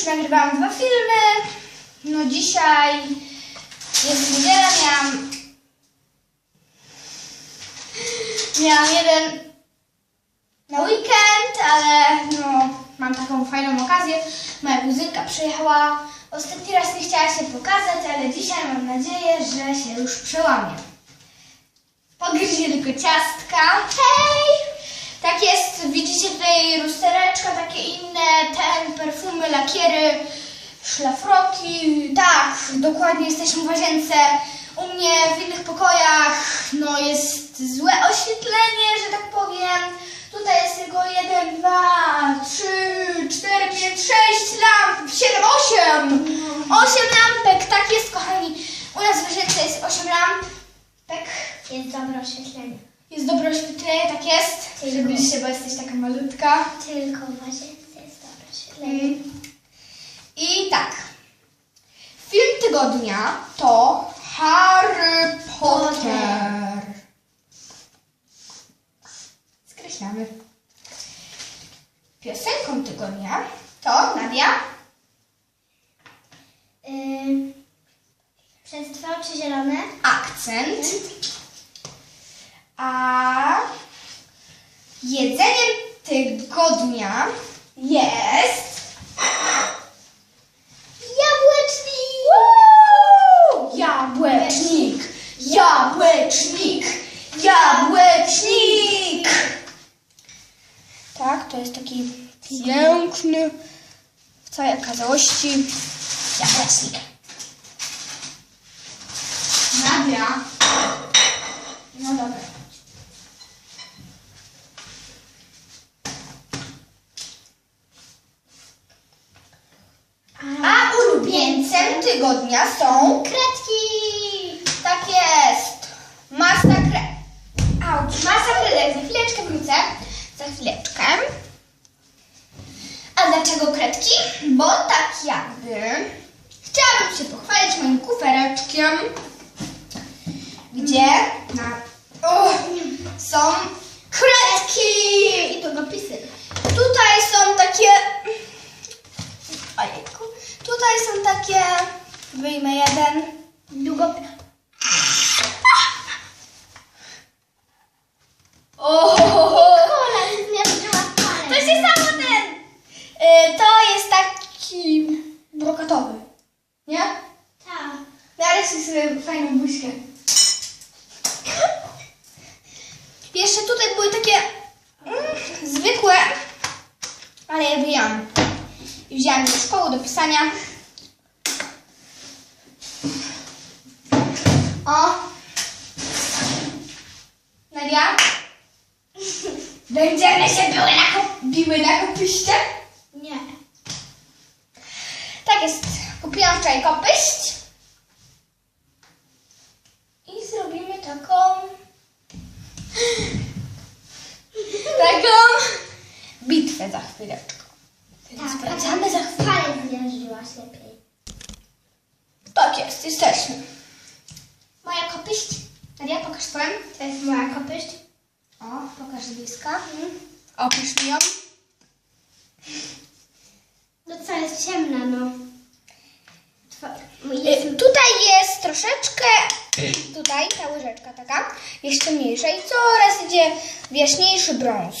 już nagrywałam dwa filmy. No dzisiaj jest niedziela, miałam... Miałam jeden na weekend, ale no mam taką fajną okazję. Moja kuzynka przyjechała. Ostatni raz nie chciała się pokazać, ale dzisiaj mam nadzieję, że się już przełamie. Pogryzie tylko ciastka. Hej! Tutaj lustereczka, takie inne, ten, perfumy, lakiery, szlafroki. Tak, dokładnie jesteśmy w łazience. U mnie w innych pokojach, no jest złe oświetlenie, że tak powiem. Tutaj jest tylko jeden, dwa, trzy, cztery, pięć, sześć lamp, siedem, osiem. Osiem lampek, tak jest, kochani. U nas w łazience jest osiem lamp. Tak. Jest dobre oświetlenie. Jest dobre oświetlenie, tak jest. Żebyście, bo jesteś taka malutka. Tylko w łazience jest dobre oświetlenie. Mm. I tak. Film tygodnia to Harry Potter. Skreślamy. Piosenką tygodnia to Nadia. Yy, przez dwa oczy zielone. Akcent. A jedzeniem tygodnia jest Jabłecznik! Woo! Jabłecznik! Jabłecznik! Jabłecznik! Tak, to jest taki piękny w całej okazałości jabłecznik. Nadia. No dobra. A ulubieńcem tygodnia są Kredki! tak jest. Masa kre... Auć, masa kredek. Za chwileczkę wrócę. Za chwileczkę. A dlaczego kredki? Bo tak jakby chciałabym się pochwalić moim kufereczkiem, gdzie na... Są kredki i długopisy. Tutaj są takie... Ojejku. Tutaj są takie... Wyjmę jeden. Długopis. O, Kola zmierzyła to się samo ten. Y, to jest taki brokatowy. Nie? Tak. Narysуj sobie fajną buźkę. Jeszcze tutaj były takie mm, zwykłe, ale je wyjęłam. I wzięłam je do szkoły do pisania. O! Nadia? Będziemy się były na, kop- kopyście? Nie. Tak jest. Kupiłam wczoraj kopyść. I zrobimy taką... taką bitwę za chwileczkę. Więc wracamy za chwilę. Zmierzyłaś lepiej. Tak jest, jesteśmy. Moja kopyść. Nadia, pokaż swoją. To jest moja kopyść. O, pokaż z bliska. Opisz mi ją. No co, jest ciemna, no. Twa- Y, Jest... Tutaj jest troszeczkę, tutaj ta łyżeczka taka, jeszcze mniejsza i coraz idzie w jaśniejszy brąz.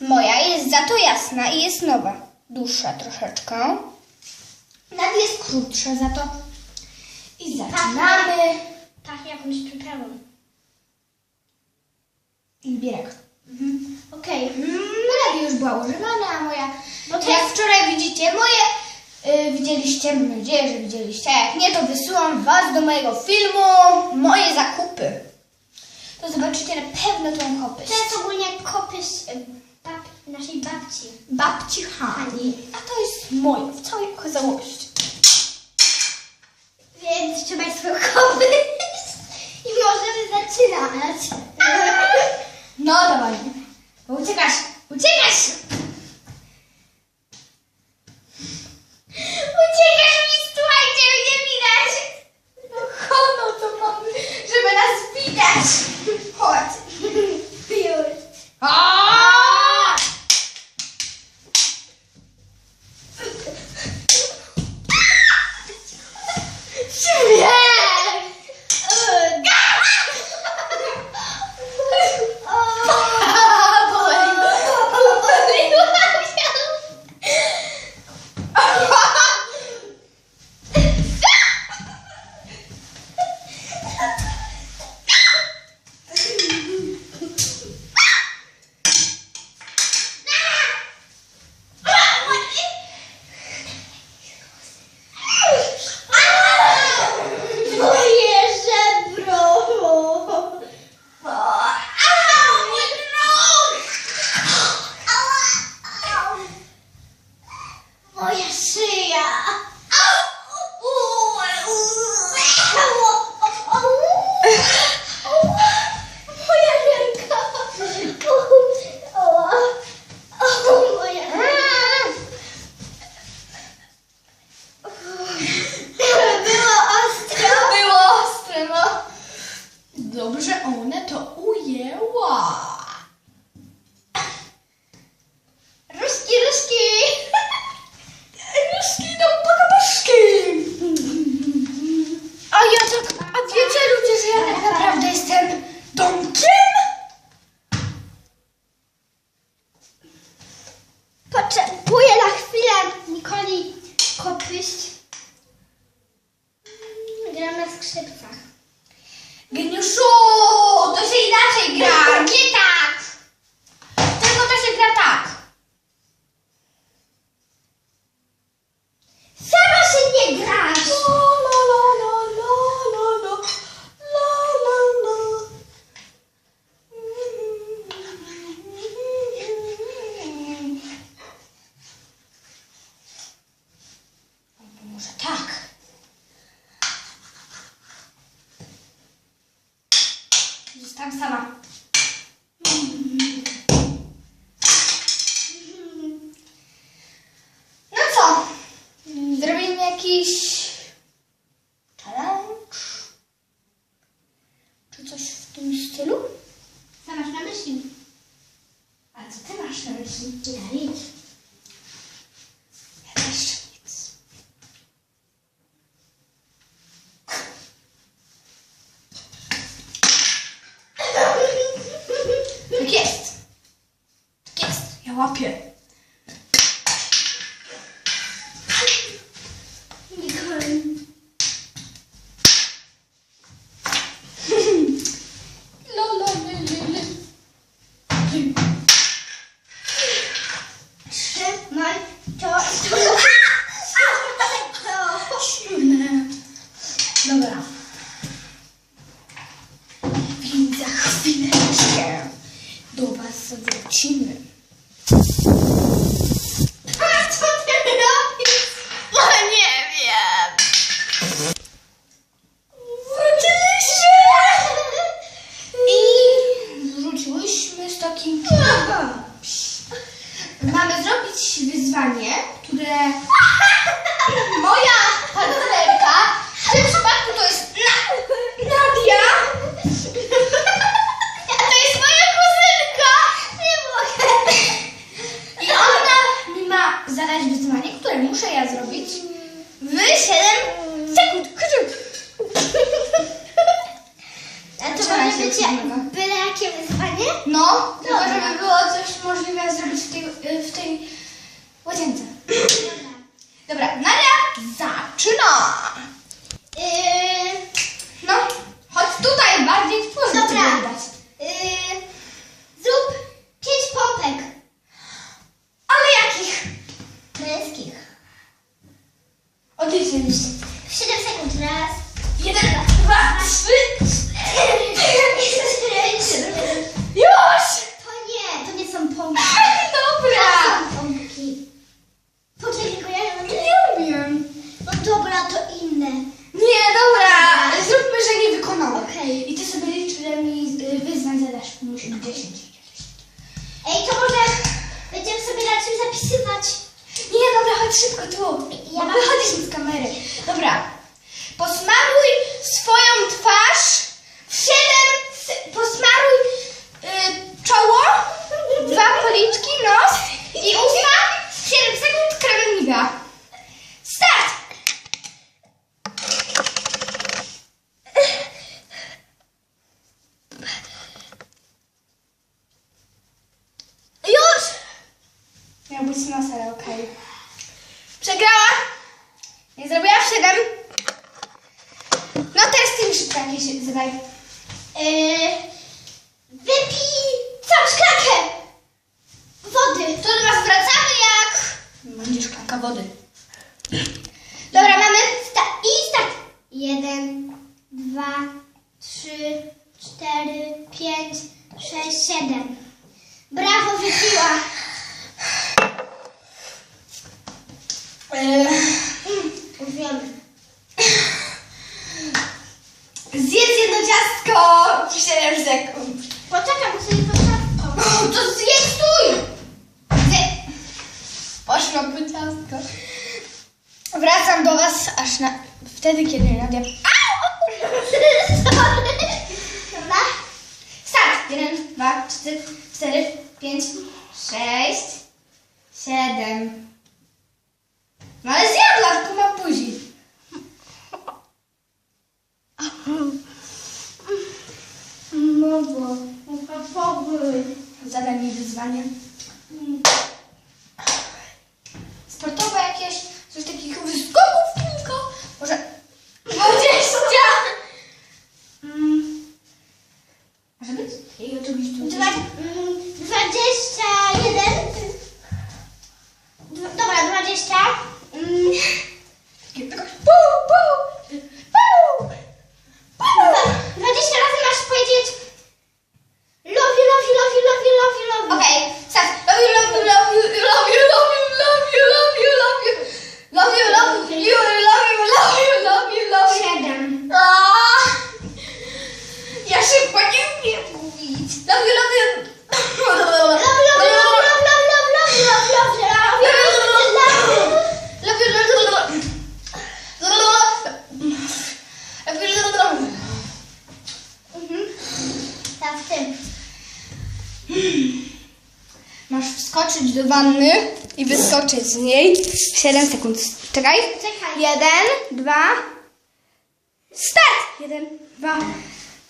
Moja jest za to jasna i jest nowa, dłuższa troszeczkę. Nad jest krótsza za to. I zaczynamy. Pachnie jakąś przyprawą. Imbirek. Okej. Mm, Nadia już była używana, a moja... Bo To jak wczoraj widzicie moje, y, widzieliście, mam nadzieję, że widzieliście, a jak nie, to wysyłam Was do mojego filmu Moje zakupy. To zobaczycie na pewno tą kopyść. To jest ogólnie kopyść y, bab... naszej babci. Babci Hani. A to jest moje w całej okazałości. Więc trzeba swoją kopyść. I możemy zaczynać. No dawaj. Bo uciekasz, uciekasz! Uciekasz Put. ulicy. 7 sekund, raz. Jeden, dwa, trzy. Chodź szybko tu. Ja mam... Wychodzisz z kamery. Dobra. Posmaruj swoją twarz w siedem... Posmaruj y, czoło, dwa policzki, nos i usta w 7 sekund kremem Nivea. Start! Już! Miał być nosa, okej. Okay. Przegrała. Nie zrobiła 7. No teraz ty już jakieś zadaj. Yy, wypij całą szklankę wody. To do wracamy jak... Będzie szklanka wody. Dobra, mamy sta i start. Jeden, dwa, trzy, cztery, pięć, sześć, siedem. Wtedy, kiedy Nadia... Dobra. Dwa, trzy, cztery, pięć, sześć, siedem. No ale zjadła, tu ma buzi. Mowo, mowa pogój. Zadaj mi wyzwanie. Może być? I oczywiście. Dwa, mhm. dwadzieścia wanny i wyskoczyć z niej w 7 sekund. Czekaj. Czekaj. Jeden, dwa. Start! Jeden, dwa,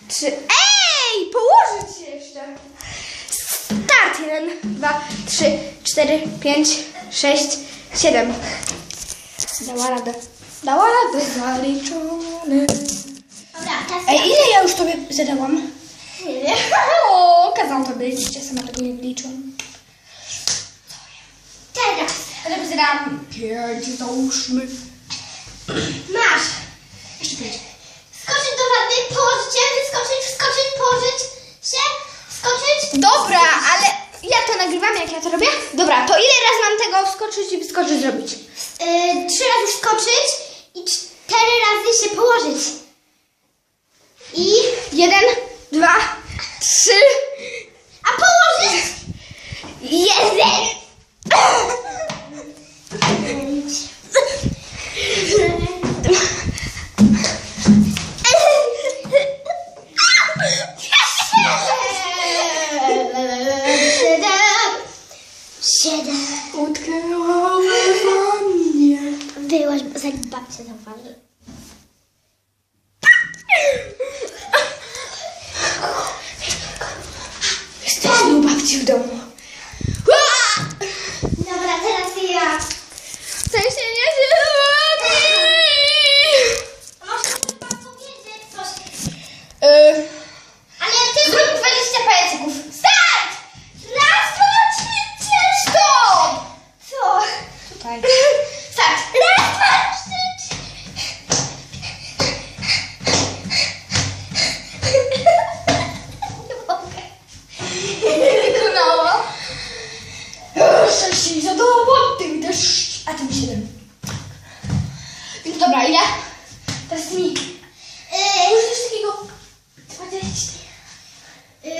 trzy. Ej! Położyć się jeszcze. Start! Jeden, dwa, trzy, cztery, pięć, sześć, siedem. Dała radę. Dała radę. Zaliczone. Ej, ile ja już tobie zadałam? nie wiem. O, kazałam to być. Ja sama tego nie liczyłam. Teraz tobie zadałam pięć, załóżmy. masz Jeszcze pięć. skoczyć do wanny, położyć się, wyskoczyć, wskoczyć, położyć się, skoczyć. Dobra, ale ja to nagrywam, jak ja to robię? Dobra, to ile razy mam tego wskoczyć i wyskoczyć zrobić? Yy, trzy razy wskoczyć i cztery razy się położyć. I Jeden, dwa, trzy, a położyć jeden. No, do roboty i też... A ty mi 7. Dobra, ile? Teraz mi... Eee, Yy, coś takiego... 20... Yy...